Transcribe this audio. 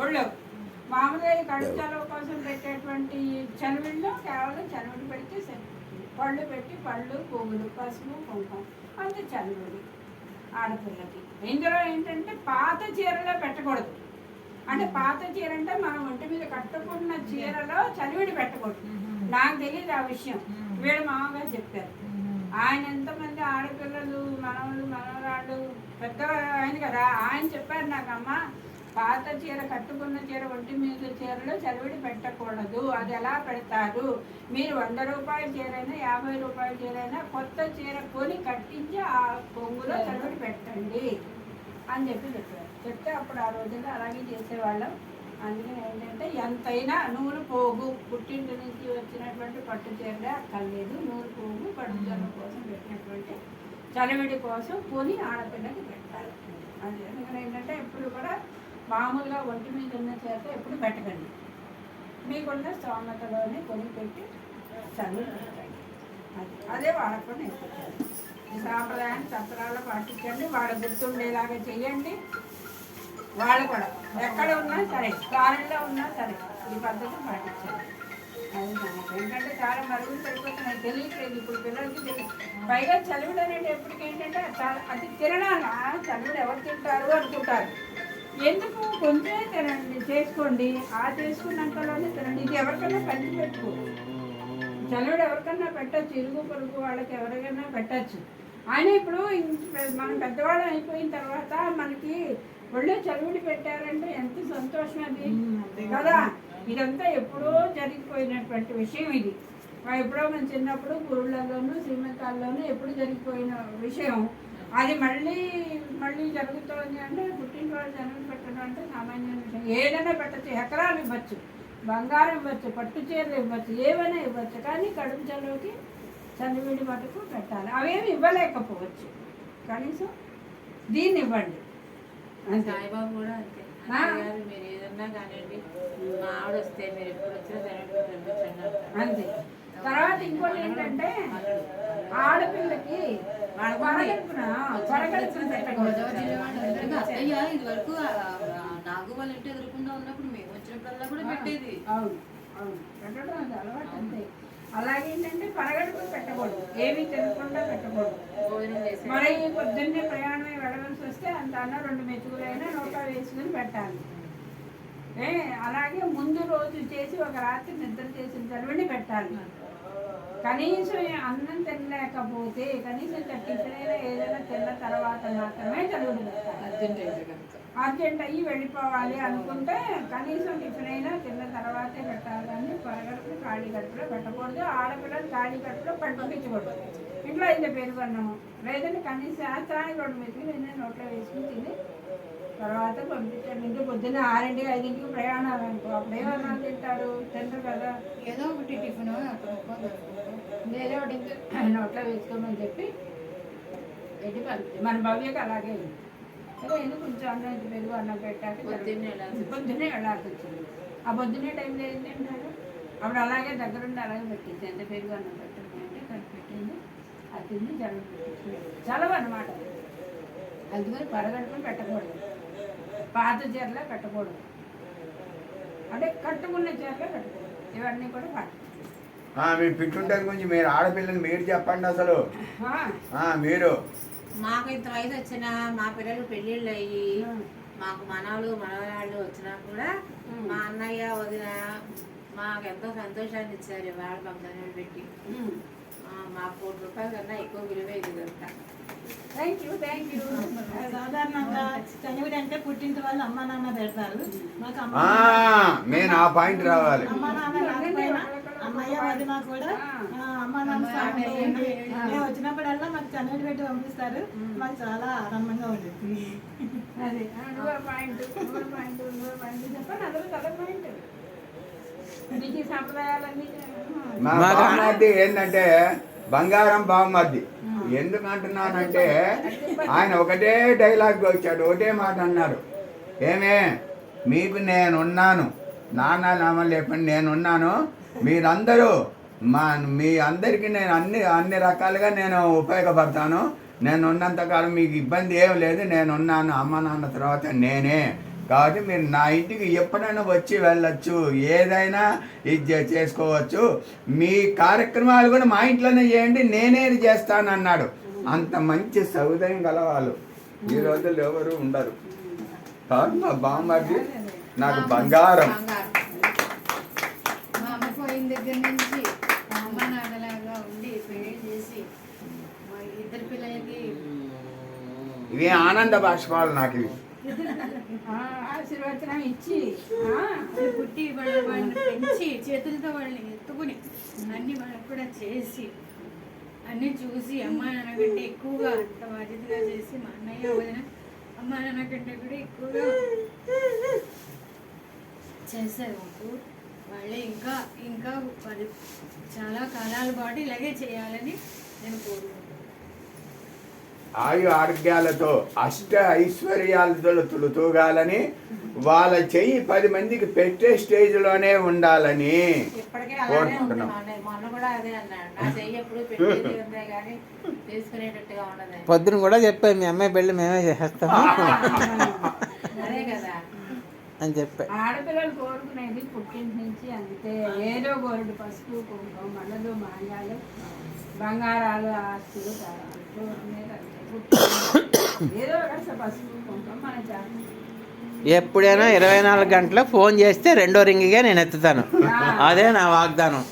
ఒళ్ళు. మామూలుగా ఈ కడుపు చలవ కోసం పెట్టేటువంటి చనివిడిలో కేవలం చనివిడి పెడితే సరిపోతుంది. పళ్ళు పెట్టి పళ్ళు పువ్వులు పసుపు కుంకుమ అంతే చనివిడి ఆడపిల్లకి. ఇందులో ఏంటంటే పాత చీరలో పెట్టకూడదు. అంటే పాత చీర అంటే మనం ఒంటి మీద కట్టుకున్న చీరలో చనివిడి పెట్టకూడదు. నాకు తెలియదు ఆ విషయం. వీళ్ళ మామగారు చెప్పారు. ఆయన ఎంతమంది ఆడపిల్లలు మనవలు మనవరాళ్ళు పెద్ద ఆయన కదా. ఆయన చెప్పారు నాకు అమ్మ పాత చీర కట్టుకున్న చీర ఒంటి మీద చీరలో చలివిడి పెట్టకూడదు. అది ఎలా పెడతారు? మీరు వంద రూపాయల చీరైనా యాభై రూపాయల చీరైనా కొత్త చీర కొని కట్టించి ఆ కొంగులో చలివిడి పెట్టండి అని చెప్పి చెప్పారు. చెప్తే అప్పుడు ఆ రోజుల్లో అలాగే చేసేవాళ్ళం. అందుకని ఏంటంటే ఎంతైనా నూలు పోగు. పుట్టింటి నుంచి వచ్చినటువంటి పట్టు చీరలే అక్కర్లేదు. నూలు పోగు పట్టు చీరల కోసం పెట్టినటువంటి చలివిడి కోసం కొని ఆడపిల్లకి పెట్టాలి. అది ఎందుకని ఏంటంటే ఎప్పుడు కూడా మామూలుగా ఒంటి మీద ఉన్న చేత ఎప్పుడు పెట్టకండి. మీకున్న స్తోమతలోనే కొని పెట్టి చలివిడి పెట్టండి అది అదే వాళ్ళకు నేర్పించాలి ఈ సాంప్రదాయాన్ని సత్రాలు పాటించండి. వాళ్ళ గుర్తుండేలాగా చేయండి. వాళ్ళు కూడా ఎక్కడ ఉన్నా సరే కాలంలో ఉన్నా సరే ఈ పద్ధతి పాటించండి అది చాలా మరుగులు పడిపోతున్నాయి. తెలియట్లేదు ఇప్పుడు పిల్లలకి తెలియదు పైగా చదువులు అనేది ఎప్పటికి ఏంటంటే చాలా అది తినడాలి? చదువులు ఎవరు తింటారు అనుకుంటారు. ఎందుకు? కొంచెమే తినండి చేసుకోండి. ఆ చేసుకున్నంతలోనే తినండి. ఇది ఎవరికైనా పంచి పెట్టుకో చలివిడు ఎవరికన్నా పెట్టచ్చు. ఇరుగు పొరుగు వాళ్ళకి ఎవరికైనా పెట్టచ్చు. ఆయన ఇప్పుడు మనం పెద్దవాళ్ళం అయిపోయిన తర్వాత మనకి ఒళ్ళో చలివిడి పెట్టారంటే ఎంత సంతోషం అది. కదా. ఇదంతా ఎప్పుడో జరిగిపోయినటువంటి విషయం ఇది. ఎప్పుడో మన చిన్నప్పుడు గురువులలోనూ శ్రీమంతాల్లోనూ ఎప్పుడు జరిగిపోయిన విషయం. అది మళ్ళీ మళ్ళీ జరుగుతోంది అంటే పుట్టినరోజు జనం పెట్టడం అంటే సామాన్య విషయం ఏదైనా పెట్టచ్చు ఎకరాలు ఇవ్వచ్చు బంగారం ఇవ్వచ్చు పట్టు చీరలు ఇవ్వచ్చు ఏమైనా ఇవ్వచ్చు కానీ కడుపు చలువకి చలివిడి మటుకు పెట్టాలి. అవేమి ఇవ్వలేకపోవచ్చు. కనీసం దీన్ని ఇవ్వండి. సాయిబాబు కూడా అంతే. ఏదన్నా కానివ్వండి మా ఆవిడ వస్తే మీరు ఎప్పుడు వచ్చినా పంపించండి అంటారు. అంతే. తర్వాత ఇంకోటి ఏంటంటే ఆడపిల్లకి అత్తయ్య ఇది వరకు నాగు వాళ్ళ ఇంటి ఎదురకుండా ఉన్నప్పుడు మేము వచ్చినప్పుడల్లా కూడా పెట్టేది అవును అవును. పెట్టడం అలవాటు అంతే. అలాగే ఏంటంటే పరగడుపు పెట్టకూడదు. ఏమీ తినకుండా పెట్టకూడదు. మరి పొద్దున్నే ప్రయాణమై వెళ్ళవలసి వస్తే అంత అన్న రెండు మెతుకులైనా నోట్లో వేసుకుని పెట్టాలి. అలాగే ముందు రోజు చేసి ఒక రాత్రి నిద్ర చేసిన చదివిని పెట్టాలి. కనీసం అన్నం తినలేకపోతే కనీసం టిఫిన్ ఏదైనా తిన్న తర్వాత మాత్రమే పెట్టాలి. అర్జెంట్ అయ్యి వెళ్ళిపోవాలి అనుకుంటే కనీసం టిఫిన్ అయినా తిన్న తర్వాతే పెట్టాలి కానీ పరగడుపు ఖాళీ కడుపులో పెట్టకూడదు ఆడపిల్లలు ఖాళీ కడుపులో పంపించకూడదు ఇంట్లో అయితే పెరుగు అన్నము లేదంటే కనీసం శాస్త్రానికి రెండు మెతుకులు ఎన్నో నోట్లో వేసుకుని తిని తర్వాత పంపించండి ఇంటి పొద్దున్న ఆరింటికి ఐదింటికి ప్రయాణాలు అనుకో అప్పుడు ఏమన్నా తింటారు తింటారు కదా. ఏదో ఒకటి టిఫిన్ నేనే ఒకటి ఇంకా నోట్లో వేసుకోమని చెప్పి ఎట్టి పంపించి మన భవ్యకి అలాగే. ఏదో ఎందుకు కొంచెం అన్నం ఇంత పెరుగు అన్నం పెట్టాక పొద్దున్నే వెళ్ళాల్సి వచ్చింది. పొద్దున్నే వెళ్ళాల్సి వచ్చింది. ఆ పొద్దున్నే టైంలో ఏం తింటారు? అప్పుడు అలాగే దగ్గరుండి అలాగే పెట్టింది ఎంత పెరుగు అన్నం పెట్టండి అంటే కలిపి పెట్టింది. అది తింది జలం చలవ అనమాట అందుకని పరగడుపున పెట్టకూడదు. పాత చీరలే పెట్టకూడదు అంటే కట్టుకున్న చీరలే పెట్టకూడదు ఇవన్నీ కూడా పాటించాలి ఆ, మీ పిట్టుంటది గురించి మీరు ఆడపిల్లని మీరు చెప్పండి అసలు. ఆ, ఆ, మీరు. మాకు ఇంత వయసు వచ్చినా మా పిల్లలు పెళ్ళిళ్ళు అయ్యి. మాకు మనవలు మనవరాళ్ళు వచ్చినా కూడా. మా అన్నయ్య వదిన మాకు ఎంతో సంతోషాన్ని ఇచ్చారు. వాళ్ళ పక్కన పెట్టి. ఉమ్. ఆ, మా కోటి రూపాయల కన్నా ఎక్కువ విలువ ఇది థ్యాంక్ యూ థ్యాంక్ యూ సాధారణంగా చనివిడి అంటే పుట్టింటి వాళ్ళు అమ్మ నాన్న పెడతారు. మాకు అమ్మ నేను ఆ పాయింట్ రావాలి. అమ్మ నాన్న రాకపోయినా అమ్మయ్య వదిన కూడా అమ్మ నాన్న వచ్చినప్పుడల్లా మాకు చనివిడి పెట్టి పంపిస్తారు. మాకు చాలా ఆనందంగా ఉంటుంది. అది పాయింట్ పాయింట్ పాయింట్ చెప్పండి అందరూ కదా పాయింట్ ఈ సంప్రదాయాలన్నీ ఏంటంటే బంగారం బామ్మర్ది. ఎందుకు అంటున్నానంటే ఆయన ఒకటే డైలాగ్ వచ్చాడు ఒకటే మాట అన్నారు ఏమే? మీకు నేనున్నాను. నాన్న నామ లేకుండా నేనున్నాను. మీరందరూ మా మీ అందరికీ నేను అన్ని అన్ని రకాలుగా నేను ఉపయోగపడతాను. నేను ఉన్నంతకాలం మీకు ఇబ్బంది ఏం లేదు. నేను ఉన్నాను అమ్మ నాన్న తర్వాత నేనే. కాబట్టి మీరు నా ఇంటికి ఎప్పుడైనా వచ్చి వెళ్ళొచ్చు ఏదైనా ఇది చేసుకోవచ్చు. మీ కార్యక్రమాలు కూడా మా ఇంట్లోనే చేయండి నేనే చేస్తాను అన్నాడు అంత మంచి సౌదర్యం గలవాళ్ళు. ఈ రోజుల్లో ఎవరు ఉండరు. కాబట్టి మా బామ్మది నాకు బంగారం. దగ్గర నుంచి మా అమ్మ నాన్నలాగా ఉండి పెళ్ళి చేసి మా ఇద్దరు పిల్లలకి ఇవి ఆనంద బాష్పాలు నాకు ఇవి. ఆశీర్వచనం ఇచ్చి వాళ్ళు పుట్టి వాళ్ళ వాళ్ళని పెంచి చేతులతో వాళ్ళని ఎత్తుకుని అన్ని వాళ్ళకు కూడా చేసి అన్ని చూసి అమ్మ నాన్నకంటే ఎక్కువగా అంత బాధ్యతగా చేసి మా అన్నయ్య వదిన అమ్మ నాన్నకంటే కూడా ఎక్కువగా చేశారు మాకు. వాళ్ళే ఇంకా ఇంకా పది చాలా కాలాల పాటు ఇలాగే చేయాలని నేను కోరుకుంటున్నాను. ఆయు ఆరోగ్యాలతో అష్ట ఐశ్వర్యాలతో తొలుతూగాలని వాళ్ళ చెయ్యి పది మందికి పెట్టే స్టేజ్లోనే ఉండాలని కోరుకుంటున్నాం. పొద్దున కూడా చెప్పాను మీ అమ్మాయి పెళ్ళి మేమే కదా. అని చెప్పా. ఆడపిల్లలు కోరుకునేది పుట్టింటి నుంచి అంతే ఏదో గోరుడు పసుపు కుంకుమ మళ్ళదు బంగారాలు ఆస్తులు కోరుకునేది అంతే పుట్టింటి. ఏదో కాస్త పసుపు కుంకుమ మన జాతి ఎప్పుడైనా ఇరవై నాలుగు గంటలు ఫోన్ చేస్తే రెండో రింగిగా నేను ఎత్తుతాను. అదే నా వాగ్దానం.